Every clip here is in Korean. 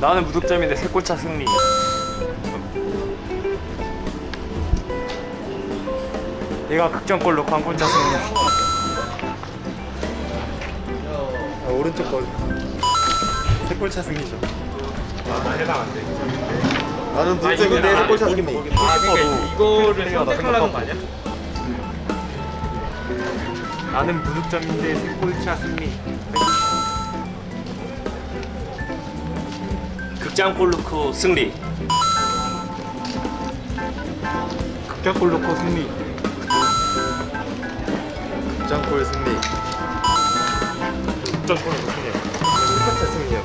나는 무득점인데 세 골차 승리. 내가 극장골로 한 골차 승리. 아, 오른쪽 골. 세골차 승리죠. 나 해당 안 돼. 나는 무득점인데 세골차 승리. 아, 그러니까 이거를 선택하려는 거 아니야? 나는 무득점인데 세 골차 승리. 극장골 넣고 승리. 극장골 넣고 승리. 극장골 승리. 극장골 넣고 승리. 세골차 승리요.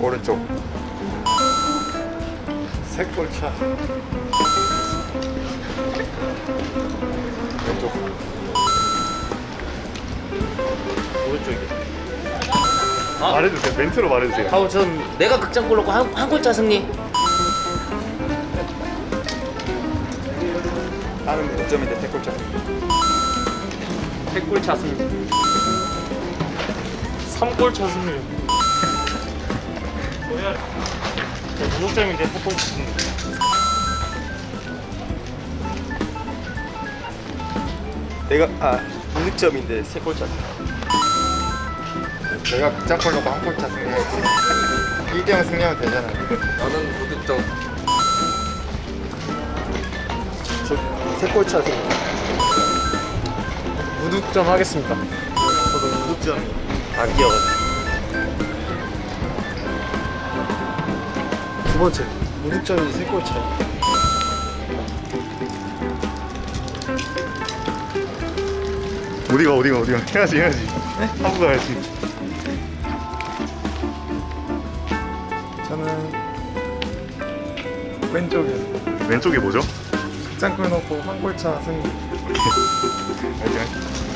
오른쪽. 세골차. 오른쪽이. 말해주세요. 멘트로 말해주세요. 아우 전 내가 극장골 넣고 한, 한 골차 승리. 나는 무득점인데 세골차 승리. 세 골차 승리. 3골 차 승리. 뭐야? 무득점인데 세 골차 승리. 내가 아 무득점인데 세 골차 승리. 내가 극장골 넣고 한 골차 승리해야지. 1대0 승리하면 되잖아. 나는 무득점 세 골차 승리. 무득점 하겠습니다. 저도 무득점이 안 기어가지고. 두 번째 무득점이 세 골 차. 어디가 어디가 어디가? 해야지 해야지. 하고 가야지. 저는 왼쪽에. 왼쪽이 뭐죠? 짱골 넣고 한 골차 승리. 화이팅